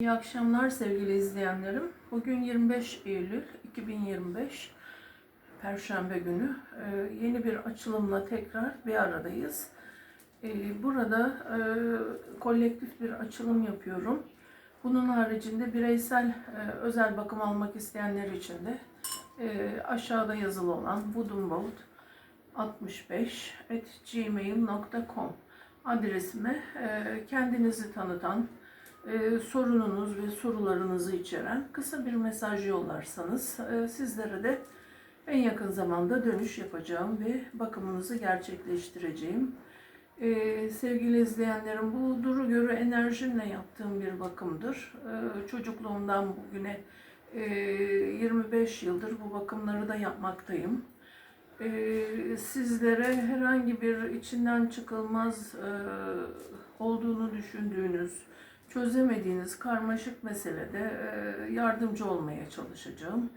İyi akşamlar sevgili izleyenlerim. Bugün 25 Eylül 2025 Perşembe günü. Ee, yeni bir açılımla tekrar bir aradayız. Ee, burada e, kolektif bir açılım yapıyorum. Bunun haricinde bireysel e, özel bakım almak isteyenler için de e, aşağıda yazılı olan woodenbolt 65 at gmail.com adresime e, kendinizi tanıtan, e, sorununuz ve sorularınızı içeren kısa bir mesaj yollarsanız e, sizlere de en yakın zamanda dönüş yapacağım ve bakımınızı gerçekleştireceğim. E, sevgili izleyenlerim bu duru görü enerjimle yaptığım bir bakımdır. E, çocukluğumdan bugüne e, 25 yıldır bu bakımları da yapmaktayım. E, sizlere herhangi bir içinden çıkılmaz e, olduğunu düşündüğünüz, çözemediğiniz karmaşık meselede yardımcı olmaya çalışacağım.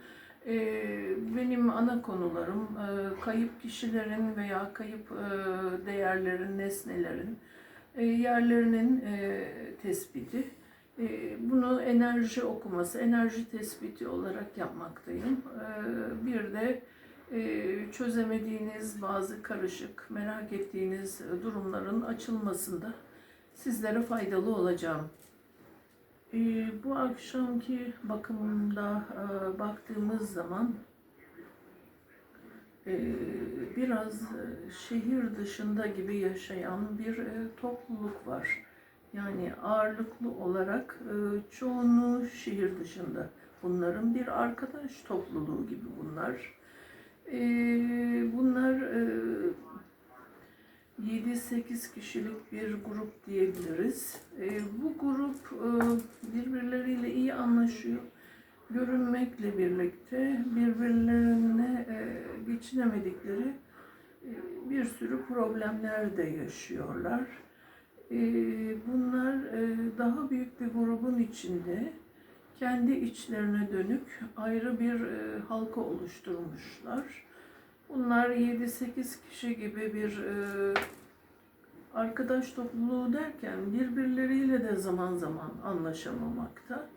Benim ana konularım kayıp kişilerin veya kayıp değerlerin, nesnelerin yerlerinin tespiti. Bunu enerji okuması, enerji tespiti olarak yapmaktayım. Bir de çözemediğiniz bazı karışık, merak ettiğiniz durumların açılmasında sizlere faydalı olacağım. Ee, bu akşamki bakımda e, baktığımız zaman e, biraz e, şehir dışında gibi yaşayan bir e, topluluk var. Yani ağırlıklı olarak e, çoğunluğu şehir dışında. Bunların bir arkadaş topluluğu gibi bunlar. E, bunlar e, 7-8 kişilik bir grup diyebiliriz. E, bu grup e, birbirleriyle iyi anlaşıyor. Görünmekle birlikte birbirlerine e, geçinemedikleri e, bir sürü problemler de yaşıyorlar. E, bunlar daha büyük bir grubun içinde kendi içlerine dönük ayrı bir halka oluşturmuşlar. Bunlar 7-8 kişi gibi bir e, arkadaş topluluğu derken birbirleriyle de zaman zaman anlaşamamakta.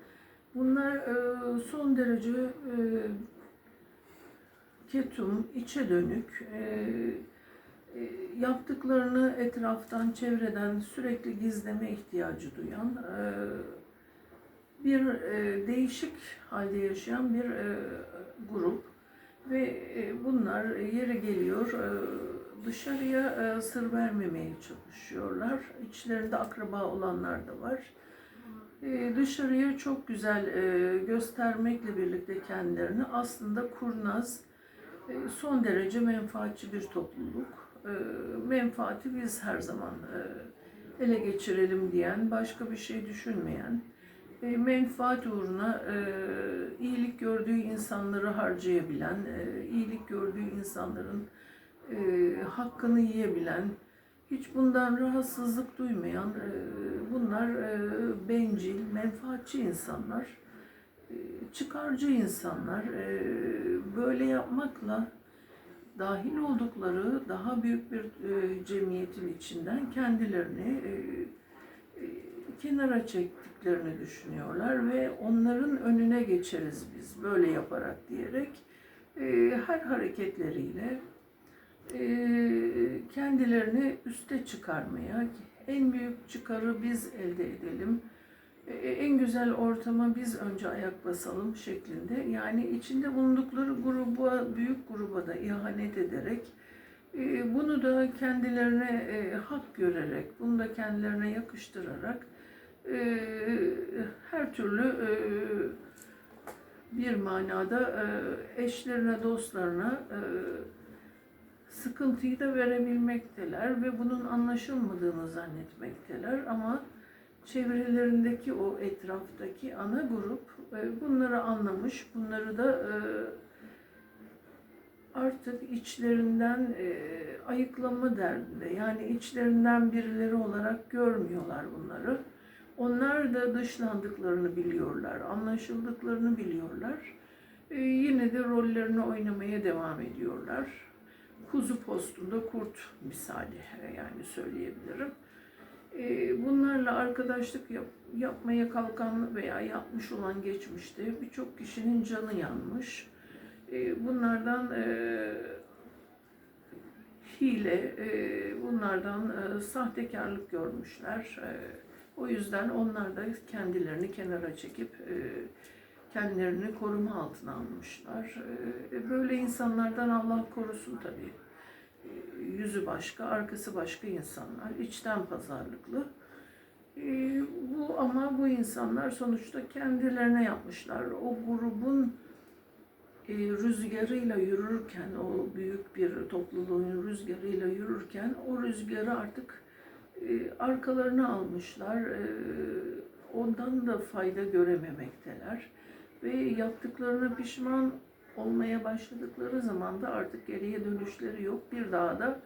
Bunlar e, son derece e, ketum, içe dönük, e, e, yaptıklarını etraftan, çevreden sürekli gizleme ihtiyacı duyan, e, bir e, değişik halde yaşayan bir e, grup ve e, bunlar yere geliyor e, dışarıya e, sır vermemeye çalışıyorlar. İçlerinde akraba olanlar da var. Dışarıya çok güzel göstermekle birlikte kendilerini aslında kurnaz, son derece menfaatçi bir topluluk. Menfaati biz her zaman ele geçirelim diyen, başka bir şey düşünmeyen, e, menfaat uğruna e, iyilik gördüğü insanları harcayabilen, e, iyilik gördüğü insanların e, hakkını yiyebilen, hiç bundan rahatsızlık duymayan, e, bunlar e, bencil, menfaatçi insanlar, e, çıkarcı insanlar. E, böyle yapmakla dahil oldukları daha büyük bir e, cemiyetin içinden kendilerini e, kenara çektiklerini düşünüyorlar ve onların önüne geçeriz biz böyle yaparak diyerek e, her hareketleriyle e, kendilerini üste çıkarmaya, en büyük çıkarı biz elde edelim, e, en güzel ortama biz önce ayak basalım şeklinde yani içinde bulundukları gruba, büyük gruba da ihanet ederek e, bunu da kendilerine e, hak görerek, bunu da kendilerine yakıştırarak e, her türlü e, bir manada e, eşlerine, dostlarına e, sıkıntıyı da verebilmekteler ve bunun anlaşılmadığını zannetmekteler ama çevrelerindeki o etraftaki ana grup bunları anlamış, bunları da artık içlerinden ayıklama derdinde. Yani içlerinden birileri olarak görmüyorlar bunları. Onlar da dışlandıklarını biliyorlar, anlaşıldıklarını biliyorlar. E, yine de rollerini oynamaya devam ediyorlar. Kuzu postunda kurt misali yani söyleyebilirim. E, bunlarla arkadaşlık yap, yapmaya kalkan veya yapmış olan geçmişte birçok kişinin canı yanmış. E, bunlardan e, hile, e, bunlardan e, sahtekarlık görmüşler. E, o yüzden onlar da kendilerini kenara çekip e, kendilerini koruma altına almışlar. E, böyle insanlardan Allah korusun tabii. E, yüzü başka, arkası başka insanlar, içten pazarlıklı. E, bu ama bu insanlar sonuçta kendilerine yapmışlar. O grubun e, rüzgarıyla yürürken, o büyük bir topluluğun rüzgarıyla yürürken o rüzgarı artık e, arkalarına almışlar. E, ondan da fayda görememekteler. Ve yaptıklarına pişman olmaya başladıkları zaman da artık geriye dönüşleri yok. Bir daha da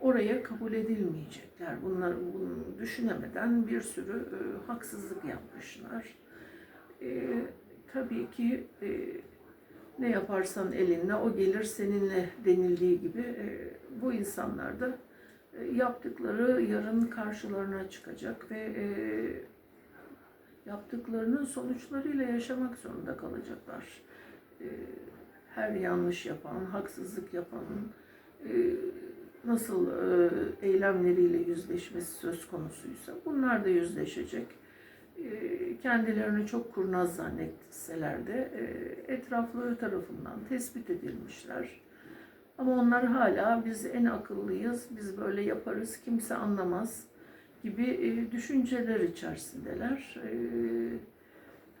oraya kabul edilmeyecekler. Bunlar bunu düşünemeden bir sürü e, haksızlık yapmışlar. E, tabii ki e, ne yaparsan elinle o gelir seninle denildiği gibi e, bu insanlar da yaptıkları yarın karşılarına çıkacak ve e, yaptıklarının sonuçlarıyla yaşamak zorunda kalacaklar. E, her yanlış yapan, haksızlık yapanın e, nasıl e, eylemleriyle yüzleşmesi söz konusuysa bunlar da yüzleşecek. E, kendilerini çok kurnaz zannetseler de e, etrafları tarafından tespit edilmişler. Ama onlar hala biz en akıllıyız, biz böyle yaparız, kimse anlamaz gibi e, düşünceler içerisindeler. E,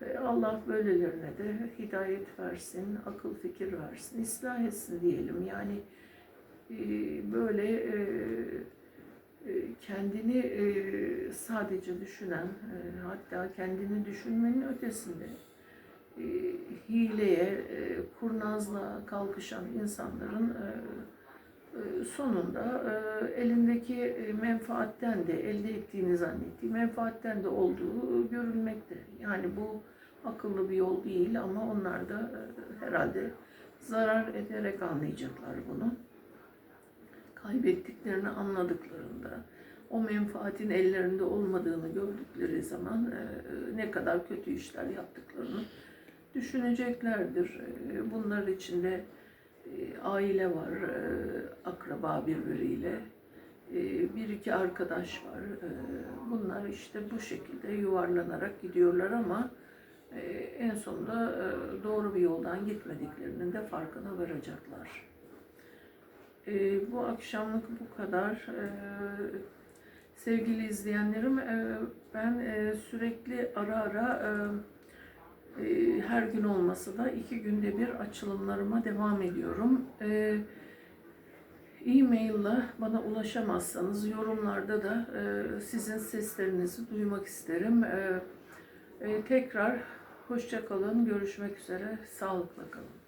ve Allah böylelerine de hidayet versin, akıl fikir versin, ıslah etsin diyelim. Yani e, böyle e, e, kendini e, sadece düşünen, e, hatta kendini düşünmenin ötesinde e, hileye, kurnazlığa kalkışan insanların e, e, sonunda e, elindeki menfaatten de elde ettiğini zannettiği menfaatten de olduğu görülmekte. Yani bu akıllı bir yol değil ama onlar da herhalde zarar ederek anlayacaklar bunu. Kaybettiklerini anladıklarında, o menfaatin ellerinde olmadığını gördükleri zaman ne kadar kötü işler yaptıklarını düşüneceklerdir. E, Bunlar içinde e, aile var, e, akraba birbiriyle, e, bir iki arkadaş var. Bunlar işte bu şekilde yuvarlanarak gidiyorlar ama en sonunda doğru bir yoldan gitmediklerinin de farkına varacaklar. Bu akşamlık bu kadar. Sevgili izleyenlerim, ben sürekli ara ara her gün olmasa da iki günde bir açılımlarıma devam ediyorum. E, E-mail ile bana ulaşamazsanız yorumlarda da e, sizin seslerinizi duymak isterim. E, e, tekrar hoşça kalın, görüşmek üzere, sağlıkla kalın.